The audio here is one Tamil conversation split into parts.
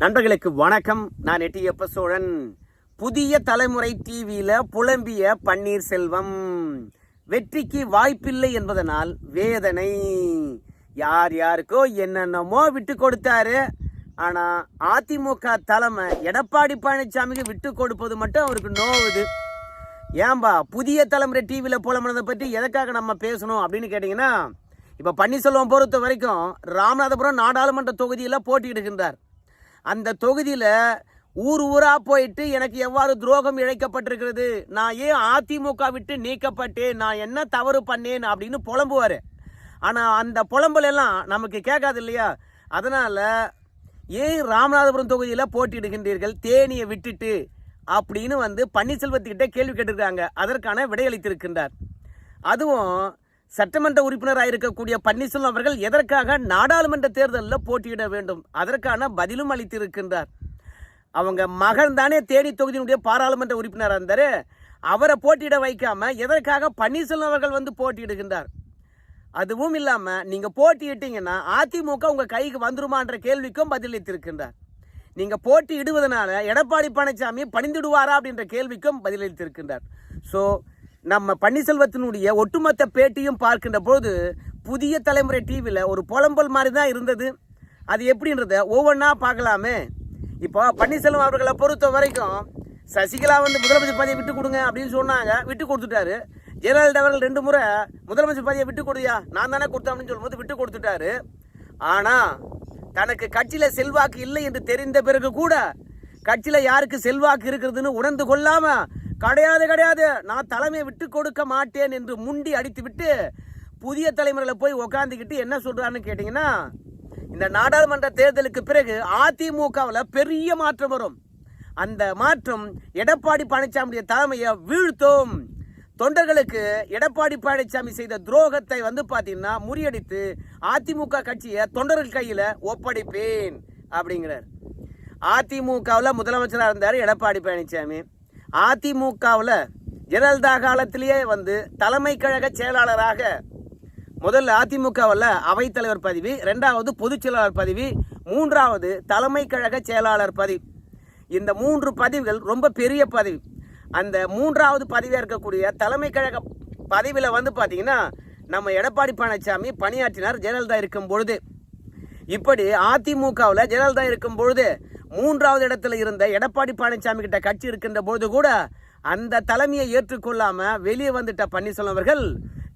நண்பர்களுக்கு வணக்கம். நான் எட்டியப்ப சோழன் புதிய தலைமுறை டிவியில புலம்பிய பன்னீர்செல்வம் வெற்றிக்கு வாய்ப்பில்லை என்பதனால் வேதனை. யார் யாருக்கோ என்னென்னமோ விட்டு கொடுத்தாரு. ஆனா அதிமுக தலைமை எடப்பாடி பழனிசாமிக்கு விட்டு கொடுப்பது மட்டும் அவருக்கு நோவுது. ஏன்பா புதிய தலைமுறை டிவியில் புலம்புனதை பற்றி எதுக்காக நம்ம பேசணும் அப்படின்னு கேட்டிங்கன்னா இப்போ பன்னீர்செல்வம் பொறுத்த வரைக்கும் ராமநாதபுரம் நாடாளுமன்ற தொகுதியில் போட்டியிடுகின்றார். அந்த தொகுதியில் ஊர் ஊராக போயிட்டு எனக்கு எவ்வாறு துரோகம் இழைக்கப்பட்டிருக்கிறது? நான் ஏன் அதிமுக விட்டு நீக்கப்பட்டேன்? நான் என்ன தவறு பண்ணேன்? அப்படின்னு புலம்புவார். ஆனால் அந்த புலம்பலெல்லாம் நமக்கு கேட்காது இல்லையா? அதனால் ஏன் ராமநாதபுரம் தொகுதியில் போட்டியிடுகின்றீர்கள்? தேனியை விட்டுட்டு அப்படின்னு வந்து பன்னீர்செல்வத்துக்கிட்ட கேள்வி கேட்டிருக்காங்க. அதற்கான விடையளித்திருக்கின்றார். அதுவும் சட்டமன்ற உறுப்பினராக இருக்கக்கூடிய பன்னீர்செல்வம் அவர்கள் எதற்காக நாடாளுமன்ற தேர்தலில் போட்டியிட வேண்டும்? அதற்கான பதிலும் அளித்திருக்கின்றார். அவங்க மகன் தானே தேனி தொகுதியினுடைய பாராளுமன்ற உறுப்பினராக இருந்தார் அவரை போட்டியிட வைக்காம எதற்காக பன்னீர்செல்வம் அவர்கள் வந்து போட்டியிடுகின்றார்? அதுவும் இல்லாமல் நீங்கள் போட்டியிட்டீங்கன்னா அதிமுக உங்கள் கைக்கு வந்துருமான்ற கேள்விக்கும் பதிலளித்திருக்கின்றார். நீங்கள் போட்டியிடுவதனால எடப்பாடி பழனிசாமி பணிந்துடுவாரா அப்படின்ற கேள்விக்கும் பதிலளித்திருக்கின்றார். ஸோ நம்ம பன்னீர்செல்வத்தினுடைய ஒட்டுமொத்த பேட்டியும் பார்க்கின்ற போது புதிய தலைமுறை டிவியில் ஒரு புலம்பல் மாதிரி தான் இருந்தது. அது எப்படின்றத ஒவ்வொன்றா பார்க்கலாமே. இப்போ பன்னீர்செல்வம் அவர்களை பொறுத்த வரைக்கும் சசிகலா வந்து முதலமைச்சர் பதவியை விட்டு கொடுங்க அப்படின்னு சொன்னாங்க. விட்டு கொடுத்துட்டாரு. ஜெயலலிதா அவர்கள் ரெண்டு முறை முதலமைச்சர் பதவியை விட்டு கொடுயா? நான் தானே கொடுத்தேன் அப்படின்னு சொல்லும்போது விட்டு கொடுத்துட்டாரு. ஆனால் தனக்கு கட்சியில் செல்வாக்கு இல்லை என்று தெரிந்த பிறகு கூட கட்சியில் யாருக்கு செல்வாக்கு இருக்கிறதுன்னு உணர்ந்து கொள்ளாமல் கிடையாது கிடையாது. நான் தலைமையை விட்டு கொடுக்க மாட்டேன் என்று முண்டி அடித்து விட்டு புதிய தலைமுறையில் போய் உக்காந்துக்கிட்டு என்ன சொல்கிறான்னு கேட்டிங்கன்னா இந்த நாடாளுமன்ற தேர்தலுக்கு பிறகு அதிமுகவில் பெரிய மாற்றம் வரும். அந்த மாற்றம் எடப்பாடி பழனிசாமியுடைய தலைமையை வீழ்த்தும். தொண்டர்களுக்கு எடப்பாடி பழனிசாமி செய்த துரோகத்தை வந்து பார்த்தீங்கன்னா முறியடித்து அதிமுக கட்சியை தொண்டர்கள் கையில் ஒப்படைப்பேன் அப்படிங்கிறார். அதிமுகவில் முதலமைச்சராக இருந்தார் எடப்பாடி பழனிசாமி. அதிமுகவில் ஜெயலலிதா காலத்திலேயே வந்து தலைமை கழக செயலாளராக முதல்ல அதிமுகவில் அவைத்தலைவர் பதவி ரெண்டாவது பொதுச் செயலாளர் பதவி மூன்றாவது தலைமை கழக செயலாளர் பதவி. இந்த மூன்று பதவிகள் ரொம்ப பெரிய பதவி. அந்த மூன்றாவது பதவியாக இருக்கக்கூடிய தலைமை கழக பதவியில் வந்து பார்த்தீங்கன்னா நம்ம எடப்பாடி பழனிசாமி பணியாற்றினார் ஜெயலலிதா இருக்கும் பொழுது. இப்படி அதிமுகவில் ஜெயலலிதா இருக்கும் பொழுது மூன்றாவது இடத்துல இருந்த எடப்பாடி பழனிசாமி கிட்ட கட்சி இருக்கின்ற போது கூட அந்த தலைமையை ஏற்றுக்கொள்ளாம வெளியே வந்துட்ட பன்னீர்செல்வம் அவர்கள்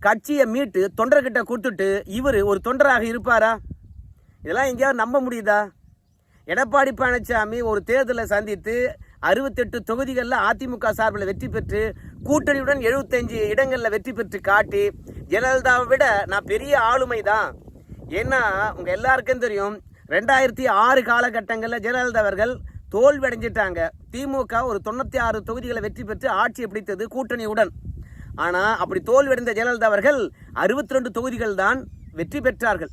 கட்சியை மீட்டு தொண்டர்கிட்ட கொடுத்துட்டு இவர் ஒரு தொண்டராக இருப்பாரா? இதெல்லாம் எங்கேயாவது நம்ப முடியுதா? எடப்பாடி பழனிசாமி ஒரு தேர்தலை சந்தித்து அறுபத்தெட்டு தொகுதிகளில் அதிமுக சார்பில் வெற்றி பெற்று கூட்டணியுடன் எழுபத்தஞ்சு இடங்களில் வெற்றி பெற்று காட்டி ஜெயலலிதாவை விட நான் பெரிய ஆளுமை தான் ஏன்னா உங்கள் எல்லாருக்கும் தெரியும் ரெண்டாயிரத்தி ஆறு காலகட்டங்களில் ஜெயலலிதா அவர்கள் தோல்வியடைஞ்சிட்டாங்க. திமுக ஒரு தொண்ணூற்றி ஆறு தொகுதிகளை வெற்றி பெற்று ஆட்சியை பிடித்தது கூட்டணியுடன். ஆனால் அப்படி தோல்வியடைந்த ஜெயலலிதா அவர்கள் அறுபத்தி ரெண்டு தொகுதிகள் தான் வெற்றி பெற்றார்கள்.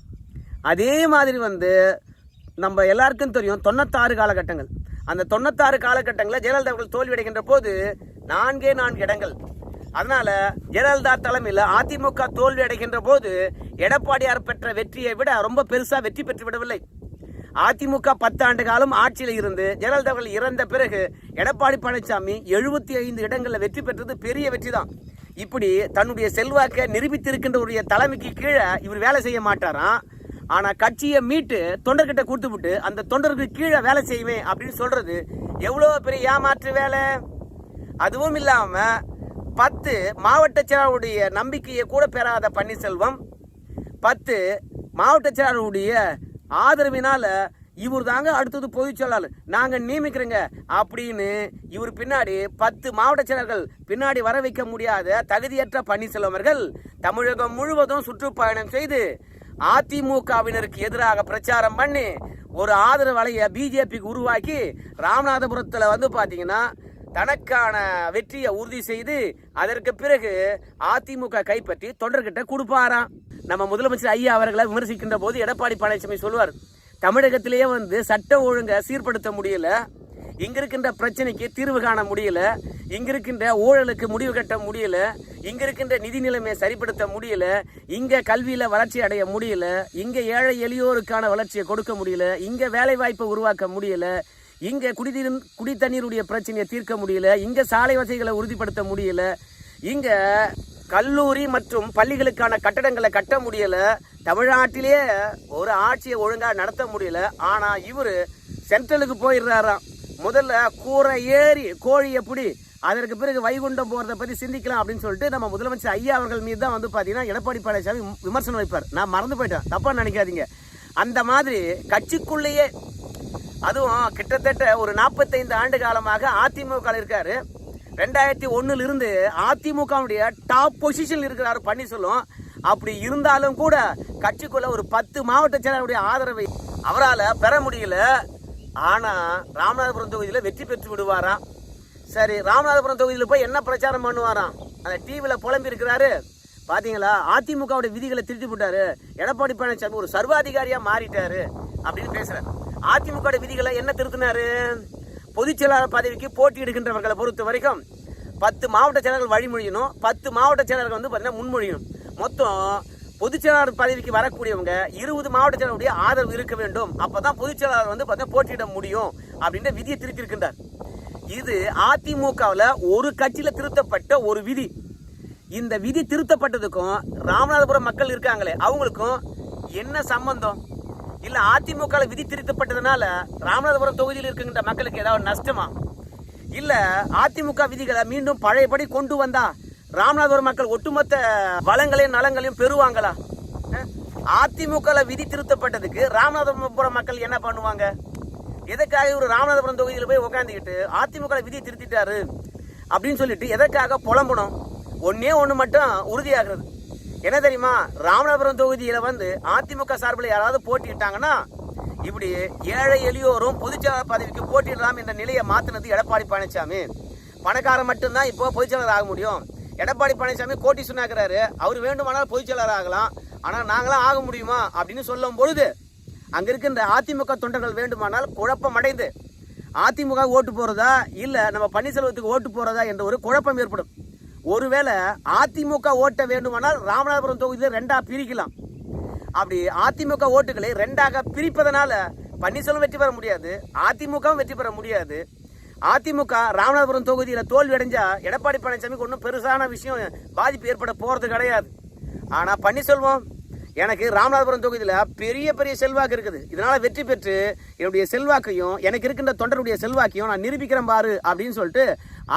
அதே மாதிரி வந்து நம்ம எல்லாருக்கும் தெரியும் தொண்ணூத்தாறு காலகட்டங்கள். அந்த தொண்ணூத்தாறு காலகட்டங்களில் ஜெயலலிதா அவர்கள் தோல்வி அடைகின்ற போது நான்கே நான்கு இடங்கள். அதனால ஜெயலலிதா தலைமையில் அதிமுக தோல்வி அடைகின்ற போது எடப்பாடியார் பெற்ற வெற்றியை விட ரொம்ப பெருசாக வெற்றி பெற்று விடவில்லை. அதிமுக பத்தாண்டு காலம் ஆட்சியில் இருந்து ஜெயலலிதா அவர்கள் இறந்த பிறகு எடப்பாடி பழனிசாமி எழுபத்தி ஐந்து இடங்களில் வெற்றி பெற்றது பெரிய வெற்றி தான். இப்படி தன்னுடைய செல்வாக்கை நிரூபித்திருக்கின்றவருடைய தலைமைக்கு கீழே இவர் வேலை செய்ய மாட்டாராம் ஆனால் கட்சியை மீட்டு தொண்டர்கிட்ட கொடுத்து விட்டு அந்த தொண்டருக்கு கீழே வேலை செய்வேன் அப்படின்னு சொல்றது எவ்வளோ பெரிய ஏமாற்று வேலை? அதுவும் இல்லாமல் பத்து மாவட்ட செயலாளருடைய நம்பிக்கையை கூட பெறாத பன்னீர்செல்வம் பத்து மாவட்ட செயலாளருடைய ஆதரவினால இவர் தாங்க அடுத்தது பொதுச் செயலாளர். நாங்கள் நியமிக்கிறோங்க. அப்படின்னு இவர் பின்னாடி பத்து மாவட்ட செயலர்கள் பின்னாடி வர வைக்க முடியாத தகுதியற்ற பன்னீர்செல்வம் அவர்கள் தமிழகம் முழுவதும் சுற்றுப்பயணம் செய்து அதிமுகவினருக்கு எதிராக பிரச்சாரம் பண்ணி ஒரு ஆதரவு வலையை பிஜேபிக்கு உருவாக்கி ராமநாதபுரத்தில் வந்து பார்த்தீங்கன்னா தனக்கான வெற்றியை உறுதி செய்து அதற்கு பிறகு அதிமுக கைப்பற்றி தொண்டர்கிட்ட கொடுப்பாராம். நம்ம முதலமைச்சர் ஐயா அவர்களை விமர்சிக்கின்ற போது எடப்பாடி பழனிசாமி சொல்லுவார் தமிழகத்திலேயே வந்து சட்ட ஒழுங்கை சீர்படுத்த முடியல. இங்கே இருக்கின்ற பிரச்சனைக்கு தீர்வு காண முடியல. இங்கே இருக்கின்ற ஊழலுக்கு முடிவு கட்ட முடியல. இங்கே இருக்கின்ற நிதி நிலைமையை சரிப்படுத்த முடியல. இங்கே கல்வியில் வளர்ச்சி அடைய முடியல. இங்கே ஏழை எளியோருக்கான வளர்ச்சியை கொடுக்க முடியல. இங்கே வேலைவாய்ப்பை உருவாக்க முடியல. இங்கே குடிநீர் குடித்தண்ணீருடைய பிரச்சனையை தீர்க்க முடியல. இங்கே சாலை வசதிகளை உறுதிப்படுத்த முடியல. இங்கே கல்லூரி மற்றும் பள்ளிகளுக்கான கட்டடங்களை கட்ட முடியல. தமிழ்நாட்டிலே ஒரு ஆட்சியை ஒழுங்காக நடத்த முடியல. ஆனால் இவர் சென்ட்ரலுக்கு போயிடுறாராம். முதல்ல கூரை ஏறி கோழியை பிடி அதற்கு பிறகு வைகுண்டம் போகிறத பற்றி சிந்திக்கலாம் அப்படின்னு சொல்லிட்டு நம்ம முதலமைச்சர் ஐயா அவர்கள் மீது தான் வந்து பார்த்தீங்கன்னா எடப்பாடி பழனிசாமி விமர்சனம் வைப்பார். நான் மறந்து போயிட்டேன். தப்பாக நினைக்காதீங்க. அந்த மாதிரி கட்சிக்குள்ளேயே அதுவும் கிட்டத்தட்ட ஒரு நாற்பத்தைந்து ஆண்டு காலமாக அதிமுக இருக்காரு. ரெண்டாயிரத்தி ஒன்னுல இருந்து அதிமுகவுடைய டாப் பொசிஷன் இருக்கிறாரு பன்னீர்செல்வம். அப்படி இருந்தாலும் கூட கட்சிக்குள்ள ஒரு பத்து மாவட்ட செயலாளருடைய ஆதரவை அவரால் பெற முடியல. ஆனா ராமநாதபுரம் தொகுதியில் வெற்றி பெற்று விடுவாராம் சரி ராமநாதபுரம் தொகுதியில் போய் என்ன பிரச்சாரம் பண்ணுவாராம்? அந்த டிவியில் புலம்பி இருக்கிறாரு. பாத்தீங்களா? அதிமுகவுடைய விதிகளை திருத்தி போட்டாரு. எடப்பாடி பழனிசாமி ஒரு சர்வாதிகாரியா மாறிட்டாரு அப்படின்னு பேசுறாரு. அதிமுக விதிகளை என்ன திருத்தினாரு? பொதுச் செயலாளர் பதவிக்கு போட்டியிடுகின்றவர்களை பொறுத்த வரைக்கும் பத்து மாவட்ட செயலர்கள் வழிமொழியணும். பத்து மாவட்ட செயலர்கள் வந்து பார்த்தீங்கன்னா முன்மொழியணும். மொத்தம் பொதுச் செயலாளர் பதவிக்கு வரக்கூடியவங்க இருபது மாவட்ட செயலருடைய ஆதரவு இருக்க வேண்டும். அப்பதான் பொதுச் செயலாளர் வந்து பார்த்தீங்கன்னா போட்டியிட முடியும் அப்படின்ற விதியை திருத்திருக்கின்றார் இது அதிமுகவில் ஒரு கட்சியில் திருத்தப்பட்ட ஒரு விதி. இந்த விதி திருத்தப்பட்டதுக்கும் ராமநாதபுரம் மக்கள் இருக்காங்களே அவங்களுக்கும் என்ன சம்பந்தம்? இல்ல அதிமுக விதி திருத்தப்பட்டதுனால ராமநாதபுரம் தொகுதியில் இருக்கின்ற மக்களுக்கு ஏதாவது நஷ்டமா? இல்ல அதிமுக விதிகளை மீண்டும் பழையபடி கொண்டு வந்தா ராமநாதபுரம் மக்கள் ஒட்டுமொத்த வளங்களையும் நலங்களையும் பெறுவாங்களா? அதிமுக விதி திருத்தப்பட்டதுக்கு ராமநாதபுரம் மக்கள் என்ன பண்ணுவாங்க? எதற்காக இவர் ராமநாதபுரம் தொகுதியில் போய் உட்காந்துக்கிட்டு அதிமுக விதி திருத்திட்டாரு அப்படின்னு சொல்லிட்டு எதற்காக புலம்பணும்? ஒன்னே ஒன்று மட்டும் உறுதியாகிறது. என்ன தெரியுமா? ராமநாதபுரம் தொகுதியில வந்து அதிமுக சார்பில் யாராவது போட்டியிட்டாங்கன்னா இப்படி ஏழை எளியோரும் பொதுச்செயலாளர் பதவிக்கு போட்டியிடலாம் என்ற நிலையை மாத்தினது எடப்பாடி பழனிசாமி. பணக்காரன் மட்டும்தான் இப்போ பொதுச்செயலாளர் ஆக முடியும். எடப்பாடி பழனிசாமி கோட்டி சொன்னாக்கிறாரு அவர் வேண்டுமானால் பொதுச்செயலாளர் ஆகலாம். ஆனால் நாங்களாம் ஆக முடியுமா அப்படின்னு சொல்லும் பொழுது அங்க இருக்கின்ற அதிமுக தொண்டர்கள் வேண்டுமானால் குழப்பம் அடைந்து அதிமுக ஓட்டு போறதா இல்ல நம்ம பன்னீர்செல்வத்துக்கு ஓட்டு போறதா என்ற ஒரு குழப்பம் ஏற்படும். ஒருவேளை அதிமுக ஓட்ட வேண்டுமானால் ராமநாதபுரம் தொகுதியில் ரெண்டாக பிரிக்கலாம். அப்படி அதிமுக ஓட்டுகளை ரெண்டாக பிரிப்பதனால பன்னீர்செல்வம் வெற்றி பெற முடியாது அதிமுகவும் வெற்றி பெற முடியாது. அதிமுக ராமநாதபுரம் தொகுதியில் தோல்வி அடைஞ்சா எடப்பாடி பழனிசாமிக்கு ஒன்றும் பெருசான விஷயம் பாதிப்பு ஏற்பட போகிறது கிடையாது. ஆனால் பன்னீர்செல்வம் எனக்கு ராமநாதபுரம் தொகுதியில் பெரிய பெரிய செல்வாக்கு இருக்குது. இதனால் வெற்றி பெற்று என்னுடைய செல்வாக்கையும் எனக்கு இருக்கின்ற தொண்டருடைய செல்வாக்கையும் நான் நிரூபிக்கிறேன் பாரு அப்படின்னு சொல்லிட்டு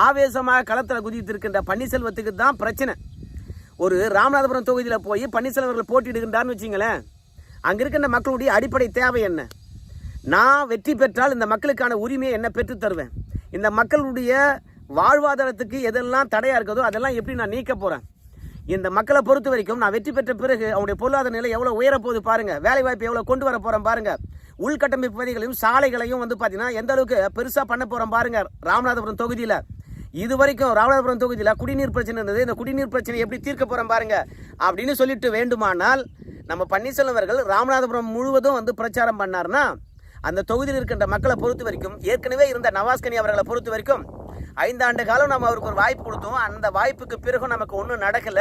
ஆவேசமாக களத்தில் குதித்திருக்கின்ற பன்னீர்செல்வத்துக்கு தான் பிரச்சனை. ஒரு ராமநாதபுரம் தொகுதியில் போய் பன்னீர்செல்வர்கள் அவர்கள் வச்சிங்களேன் அங்கே இருக்கின்ற மக்களுடைய அடிப்படை தேவை என்ன? நான் வெற்றி பெற்றால் இந்த மக்களுக்கான உரிமையை என்ன பெற்று தருவேன்? இந்த மக்களுடைய வாழ்வாதாரத்துக்கு எதெல்லாம் தடையாக இருக்குதோ அதெல்லாம் எப்படி நான் நீக்க போகிறேன் இந்த மக்களை பொறுத்த வரைக்கும் நான் வெற்றி பெற்ற பிறகு அவனுடைய பொருளாதார நிலை எவ்வளோ உயர போகுது வேலைவாய்ப்பு வேலை கொண்டு வர போகிறோம் பாருங்கள் உள்கட்டமைப்பு பகுதிகளையும் சாலைகளையும் வந்து பார்த்தீங்கன்னா எந்த அளவுக்கு பெருசாக பண்ண போகிறோம் பாருங்கள் ராமநாதபுரம் தொகுதியில். இது வரைக்கும் ராமநாதபுரம் தொகுதியில் குடிநீர் பிரச்சனை இருந்தது. இந்த குடிநீர் பிரச்சனை எப்படி தீர்க்க போகிறோம் பாருங்க அப்படின்னு சொல்லிட்டு வேண்டுமானால் நம்ம பன்னீர்செல்வம் அவர்கள் ராமநாதபுரம் முழுவதும் வந்து பிரச்சாரம் பண்ணார்னா அந்த தொகுதியில் இருக்கின்ற மக்களை பொறுத்த வரைக்கும் ஏற்கனவே இருந்த நவாஸ்கனி அவர்களை பொறுத்த வரைக்கும் ஐந்தாண்டு காலம் நம்ம அவருக்கு ஒரு வாய்ப்பு கொடுத்தோம். அந்த வாய்ப்புக்கு பிறகு நமக்கு ஒன்றும் நடக்கல.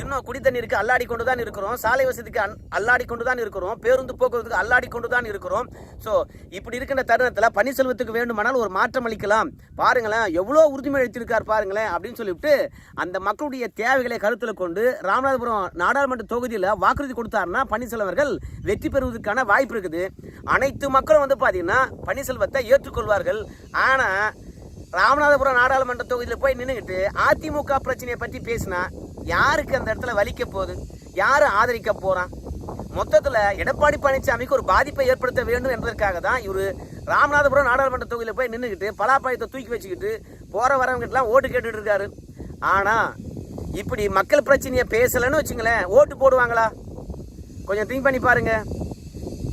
இன்னும் குடித்தண்ணீருக்கு அல்லாடி கொண்டு தான் இருக்கிறோம். சாலை வசதிக்கு அல்லாடி கொண்டு தான் இருக்கிறோம். பேருந்து போக்குவரத்துக்கு அல்லாடி கொண்டு தான் இருக்கிறோம். ஸோ இப்படி இருக்கின்ற தருணத்தில் பன்னீர்செல்வத்துக்கு வேண்டுமானால் ஒரு மாற்றம் அளிக்கலாம். பாருங்களேன் எவ்வளோ உறுதிமொழி எடுத்திருக்கார் பாருங்களேன் அப்படின்னு சொல்லிவிட்டு அந்த மக்களுடைய தேவைகளை கருத்தில் கொண்டு ராமநாதபுரம் நாடாளுமன்ற தொகுதியில் வாக்குறுதி கொடுத்தாருன்னா பன்னீர்செல்வர்கள் வெற்றி பெறுவதற்கான வாய்ப்பு இருக்குது. அனைத்து மக்களும் வந்து பார்த்தீங்கன்னா பன்னீர்செல்வத்தை ஏற்றுக்கொள்வார்கள். ஆனால் ராமநாதபுரம் நாடாளுமன்ற தொகுதியில் போய் நின்றுக்கிட்டு அதிமுக பிரச்சனையை பற்றி பேசினா யாருக்கு அந்த இடத்துல வலிக்க போகுது? யார் ஆதரிக்க போகிறான் மொத்தத்தில் எடப்பாடி பழனிசாமிக்கு ஒரு பாதிப்பை ஏற்படுத்த வேண்டும் என்பதற்காக தான் இவர் ராமநாதபுரம் நாடாளுமன்ற தொகுதியில் போய் நின்றுக்கிட்டு பலாப்பாயத்தை தூக்கி வச்சுக்கிட்டு போகிற வரவங்கிட்டலாம் ஓட்டு கேட்டுட்டு இருக்காரு. ஆனால் இப்படி மக்கள் பிரச்சனையை பேசலைன்னு வச்சுங்களேன் ஓட்டு போடுவாங்களா? கொஞ்சம் திங்க் பண்ணி பாருங்க.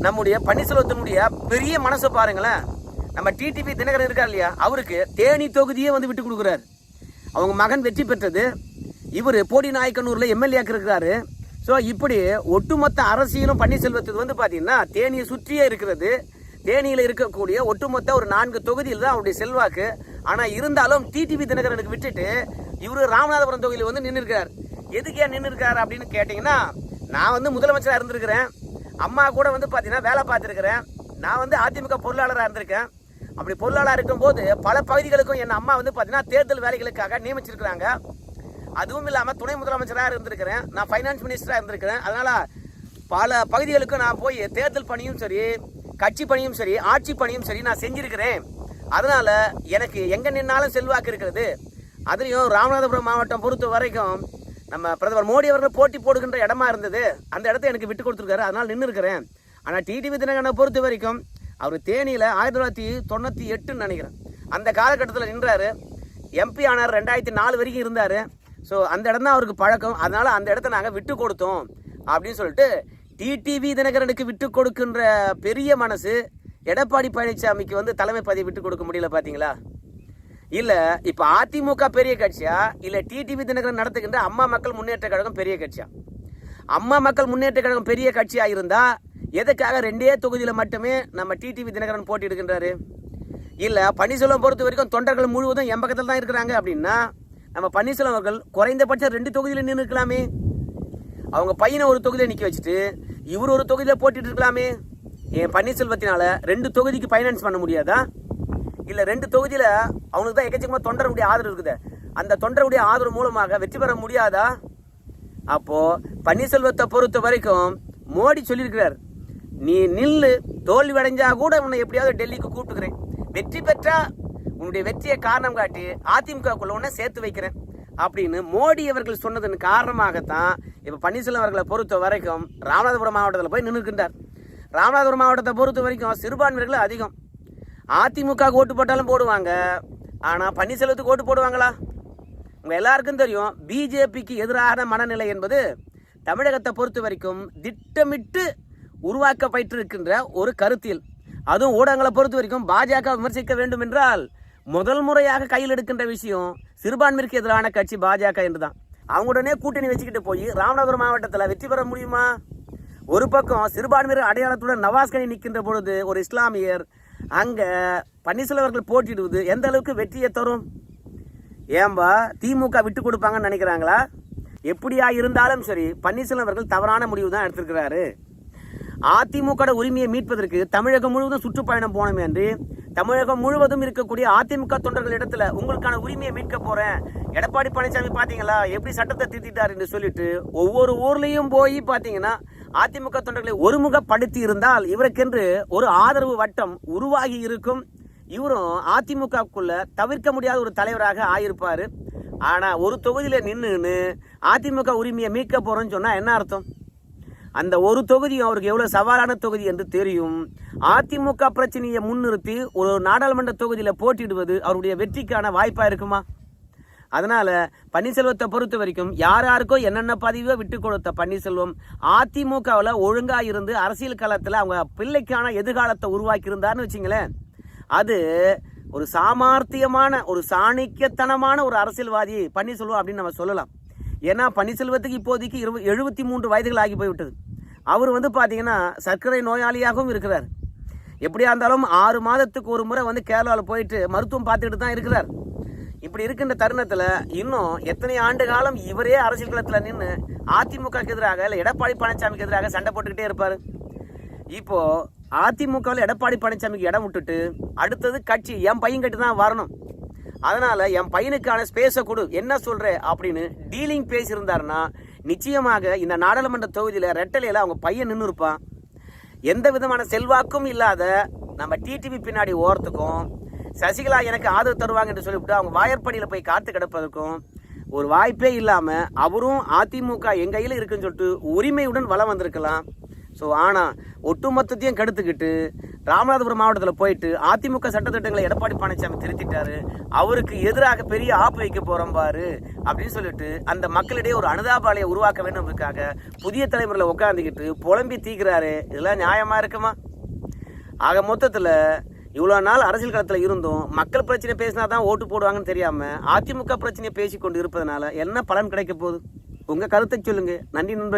நம்முடைய பன்னீர்செல்வத்தினுடைய பெரிய மனசை பாருங்களேன். நம்ம டிடிபி தினகரன் இருக்கார் இல்லையா? அவருக்கு தேனி தொகுதியே வந்து விட்டு கொடுக்குறாரு. அவங்க மகன் வெற்றி பெற்றது. இவர் போடி நாயக்கனூரில் எம்எல்ஏக்கு இருக்கிறாரு. ஸோ இப்படி ஒட்டுமொத்த அரசியலும் பன்னீர்செல்வத்துக்கு வந்து பார்த்தீங்கன்னா தேனியை சுற்றியே இருக்கிறது. தேனியில் இருக்கக்கூடிய ஒட்டுமொத்த ஒரு நான்கு தொகுதியில் தான் அவருடைய செல்வாக்கு. ஆனால் இருந்தாலும் டிடிவி தினகரனுக்கு விட்டுட்டு இவரு ராமநாதபுரம் தொகுதியில் வந்து நின்று இருக்கார் எதுக்கு ஏன் நின்று இருக்காரு அப்படின்னு கேட்டிங்கன்னா நான் வந்து முதலமைச்சராக இருந்திருக்கிறேன். அம்மா கூட வந்து பார்த்தீங்கன்னா வேலை பார்த்துருக்கிறேன். நான் வந்து அதிமுக பொருளாளராக இருந்திருக்கேன். அப்படி பொருளாளராக இருக்கும்போது பல பகுதிகளுக்கும் என் அம்மா வந்து பார்த்தீங்கன்னா தேர்தல் வேலைகளுக்காக நியமிச்சிருக்கிறாங்க. அதுவும் இல்லாமல் துணை முதலமைச்சராக இருந்திருக்கிறேன். நான் ஃபைனான்ஸ் மினிஸ்டராக இருந்திருக்கிறேன். அதனால் பல பகுதிகளுக்கும் நான் போய் தேர்தல் பணியும் சரி கட்சி பணியும் சரி ஆட்சி பணியும் சரி நான் செஞ்சுருக்கிறேன். அதனால் எனக்கு எங்கே நின்னாலும் செல்வாக்கு இருக்கிறது. அதுலேயும் ராமநாதபுரம் மாவட்டம் பொறுத்த வரைக்கும் நம்ம பிரதமர் மோடி அவர்கள் போட்டி போடுகின்ற இடமா இருந்தது. அந்த இடத்த எனக்கு விட்டு கொடுத்துருக்காரு. அதனால் நின்று இருக்கிறேன் ஆனால் டிடிவி தினகரனை பொறுத்த வரைக்கும் அவர் தேனியில் ஆயிரத்தி தொள்ளாயிரத்தி தொண்ணூற்றி எட்டுன்னு நினைக்கிறேன். அந்த காலகட்டத்தில் நின்றாரு. எம்பி ஆனார் ரெண்டாயிரத்தி நாலு வரைக்கும் இருந்தார். ஸோ அந்த இடம் தான் அவருக்கு பழக்கம். அதனால் அந்த இடத்த நாங்கள் விட்டு கொடுத்தோம். அப்படின்னு சொல்லிட்டு டிடிவி தினகரனுக்கு விட்டு கொடுக்கின்ற பெரிய மனசு எடப்பாடி பழனிசாமிக்கு வந்து தலைமை பதவி விட்டு கொடுக்க முடியல பார்த்தீங்களா இல்லை இப்போ அதிமுக பெரிய கட்சியா? இல்லை டிடிவி தினகரன் நடத்துகின்ற அம்மா மக்கள் முன்னேற்ற கழகம் பெரிய கட்சியா? அம்மா மக்கள் முன்னேற்ற கழகம் பெரிய கட்சியாக இருந்தால் எதுக்காக ரெண்டே தொகுதியில் மட்டுமே நம்ம டிடிவி தினகரன் போட்டியிடுகின்றாரு? இல்லை பன்னீர்செல்வம் பொறுத்த வரைக்கும் தொண்டர்கள் முழுவதும் என் பக்கத்தில் தான் இருக்கிறாங்க அப்படின்னா நம்ம பன்னீர்செல்வம் அவர்கள் குறைந்தபட்சம் ரெண்டு தொகுதியில் நின்று இருக்கலாமே. அவங்க பையனை ஒரு தொகுதியில் நிற்க வச்சுட்டு இவர் ஒரு தொகுதியில் போட்டிட்டு இருக்கலாமே. என் பன்னீர்செல்வத்தினால ரெண்டு தொகுதிக்கு ஃபைனான்ஸ் பண்ண முடியாதா? இல்லை ரெண்டு தொகுதியில் அவனுக்கு தான் எக்கச்சக்கமாக தொண்டருடைய ஆதரவு இருக்குது. அந்த தொண்டருடைய ஆதரவு மூலமாக வெற்றி பெற முடியாதா? அப்போது பன்னீர்செல்வத்தை பொறுத்த வரைக்கும் மோடி சொல்லியிருக்கிறார் நீ நில்லு தோல்வி அடைஞ்சா கூட உன்னை எப்படியாவது டெல்லிக்கு கூப்பிட்டுக்கிறேன் வெற்றி பெற்றா உன்னுடைய வெற்றியை காரணம் காட்டி அதிமுகக்குள்ள உன்னை சேர்த்து வைக்கிறேன். அப்படின்னு மோடி அவர்கள் சொன்னதன் காரணமாகத்தான் இப்போ பன்னீர்செல்வம் அவர்களை பொறுத்த வரைக்கும் ராமநாதபுரம் மாவட்டத்தில் போய் நின்றுக்கின்றார் ராமநாதபுரம் மாவட்டத்தை பொறுத்த வரைக்கும் சிறுபான்மையர்கள் அதிகம். அதிமுக ஓட்டு போட்டாலும் போடுவாங்க. ஆனால் பன்னீர்செல்வத்துக்கு ஓட்டு போடுவாங்களா? உங்கள் எல்லாருக்கும் தெரியும் பிஜேபிக்கு எதிரான மனநிலை என்பது தமிழகத்தை பொறுத்த வரைக்கும் திட்டமிட்டு உருவாக்கப்பட்டிருக்கின்ற ஒரு கருத்தியல். அதுவும் ஊடகங்களை பொறுத்த வரைக்கும் பாஜக விமர்சிக்க வேண்டும் என்றால் முதல் முறையாக கையில் எடுக்கின்ற விஷயம் சிறுபான்மைக்கு எதிரான கட்சி பாஜக என்றுதான். அவங்க உடனே கூட்டணி வச்சுக்கிட்டு போய் ராமநாதபுரம் மாவட்டத்தில் வெற்றி பெற முடியுமா? ஒரு பக்கம் சிறுபான்மையர் அடையாளத்துடன் நவாஸ்கனி நிற்கின்ற பொழுது ஒரு இஸ்லாமியர் அங்கே பன்னீர்செல்வர்கள் போட்டிடுவது எந்த அளவுக்கு வெற்றியை தரும்? ஏம்பா திமுக விட்டு கொடுப்பாங்கன்னு நினைக்கிறாங்களா? எப்படியா இருந்தாலும் சரி பன்னீர்செல்வம் அவர்கள் தவறான முடிவு தான் எடுத்திருக்கிறாரு. அதிமுக உரிமையை மீட்பதற்கு தமிழகம் முழுவதும் சுற்றுப்பயணம் போனோம் என்று தமிழகம் முழுவதும் இருக்கக்கூடிய அதிமுக தொண்டர்கள் இடத்துல உங்களுக்கான உரிமையை மீட்க போறேன். எடப்பாடி பழனிசாமி பாத்தீங்களா? எப்படி சட்டத்தை திருத்திட்டார் என்று சொல்லிட்டு ஒவ்வொரு ஊர்லயும் போய் பாத்தீங்கன்னா அதிமுக தொண்டர்களை ஒருமுகப்படுத்தி இருந்தால் இவருக்கென்று ஒரு ஆதரவு வட்டம் உருவாகி இருக்கும். இவரும் அதிமுகக்குள்ள தவிர்க்க முடியாத ஒரு தலைவராக ஆயிருப்பாரு. ஆனா ஒரு தொகுதியில நின்றுன்னு அதிமுக உரிமையை மீட்க போறோம்னு சொன்னா என்ன அர்த்தம்? அந்த ஒரு தொகுதியும் அவருக்கு எவ்வளோ சவாலான தொகுதி என்று தெரியும். அதிமுக பிரச்சனையை முன்னிறுத்தி ஒரு நாடாளுமன்ற தொகுதியில் போட்டியிடுவது அவருடைய வெற்றிக்கான வாய்ப்பாக இருக்குமா? அதனால் பன்னீர்செல்வத்தை பொறுத்த வரைக்கும் யார் யாருக்கோ என்னென்ன பதவியோ விட்டு கொடுத்த பன்னீர்செல்வம் அதிமுகவில் ஒழுங்காக இருந்து அரசியல் களத்தில் அவங்க பிள்ளைக்கான எதிர்காலத்தை உருவாக்கியிருந்தார்னு வச்சிங்களேன். அது ஒரு சாமார்த்தியமான ஒரு சாணிக்கியத்தனமான ஒரு அரசியல்வாதி பன்னீர்செல்வம் அப்படின்னு நம்ம சொல்லலாம். ஏன்னா பன்னீர்செல்வத்துக்கு இப்போதைக்கு இருபது எழுபத்தி மூன்று வயதுகள் ஆகி போய்விட்டது. அவர் வந்து பார்த்தீங்கன்னா சர்க்கரை நோயாளியாகவும் இருக்கிறார். எப்படியா இருந்தாலும் ஆறு மாதத்துக்கு ஒரு முறை வந்து கேரளாவில் போயிட்டு மருத்துவம் பார்த்துக்கிட்டு தான் இருக்கிறார். இப்படி இருக்கின்ற தருணத்தில் இன்னும் எத்தனை ஆண்டு காலம் இவரே அரசியல் களத்தில் நின்று அதிமுகக்கு எதிராக இல்லை எடப்பாடி பழனிசாமிக்கு எதிராக சண்டை போட்டுக்கிட்டே இருப்பார். இப்போது அதிமுகவில் எடப்பாடி பழனிசாமிக்கு இடம் விட்டுட்டு அடுத்தது கட்சி என் பையன் கட்டி தான் வரணும். அதனால் என் பையனுக்கான ஸ்பேஸை கொடு என்ன சொல்கிற அப்படின்னு டீலிங் பேசியிருந்தாருன்னா நிச்சயமாக இந்த நாடாளுமன்ற தொகுதியில் ரெட்டலையில் அவங்க பையன் நின்று இருப்பான் எந்த விதமான செல்வாக்கும் இல்லாத நம்ம டிடிவி பின்னாடி ஓரத்துக்கும் சசிகலா எனக்கு ஆதரவு தருவாங்க என்று சொல்லிவிட்டு அவங்க வாயற்படியில் போய் காத்து கிடப்பதற்கும் ஒரு வாய்ப்பே இல்லாமல் அவரும் அதிமுக என் கையில் இருக்குன்னு சொல்லிட்டு உரிமையுடன் வளம் வந்திருக்கலாம். ஸோ ஆனால் ஒட்டுமொத்தத்தையும் கெடுத்துக்கிட்டு ராமநாதபுரம் மாவட்டத்தில் போயிட்டு அதிமுக சட்டத்திட்டங்களை எடப்பாடி பழனிசாமி திருத்திட்டாரு. அவருக்கு எதிராக பெரிய ஆப்பு வைக்க போறோம் பாரு அப்படின்னு சொல்லிட்டு அந்த மக்களிடையே ஒரு அனுதாபாலையை உருவாக்க வேண்டும்ன்றதுக்காக புதிய தலைமுறையில் உட்காந்துக்கிட்டு புலம்பி தீக்கிறாரு. இதெல்லாம் நியாயமா இருக்குமா? ஆக மொத்தத்தில் இவ்வளோ நாள் அரசியல் களத்தில் இருந்தும் மக்கள் பிரச்சனை பேசினா தான் ஓட்டு போடுவாங்கன்னு தெரியாமல் அதிமுக பிரச்சனையை பேசி கொண்டு இருப்பதனால என்ன பலன் கிடைக்க போகுது? உங்கள் கருத்தை சொல்லுங்கள் நன்றி நண்பர்கள்.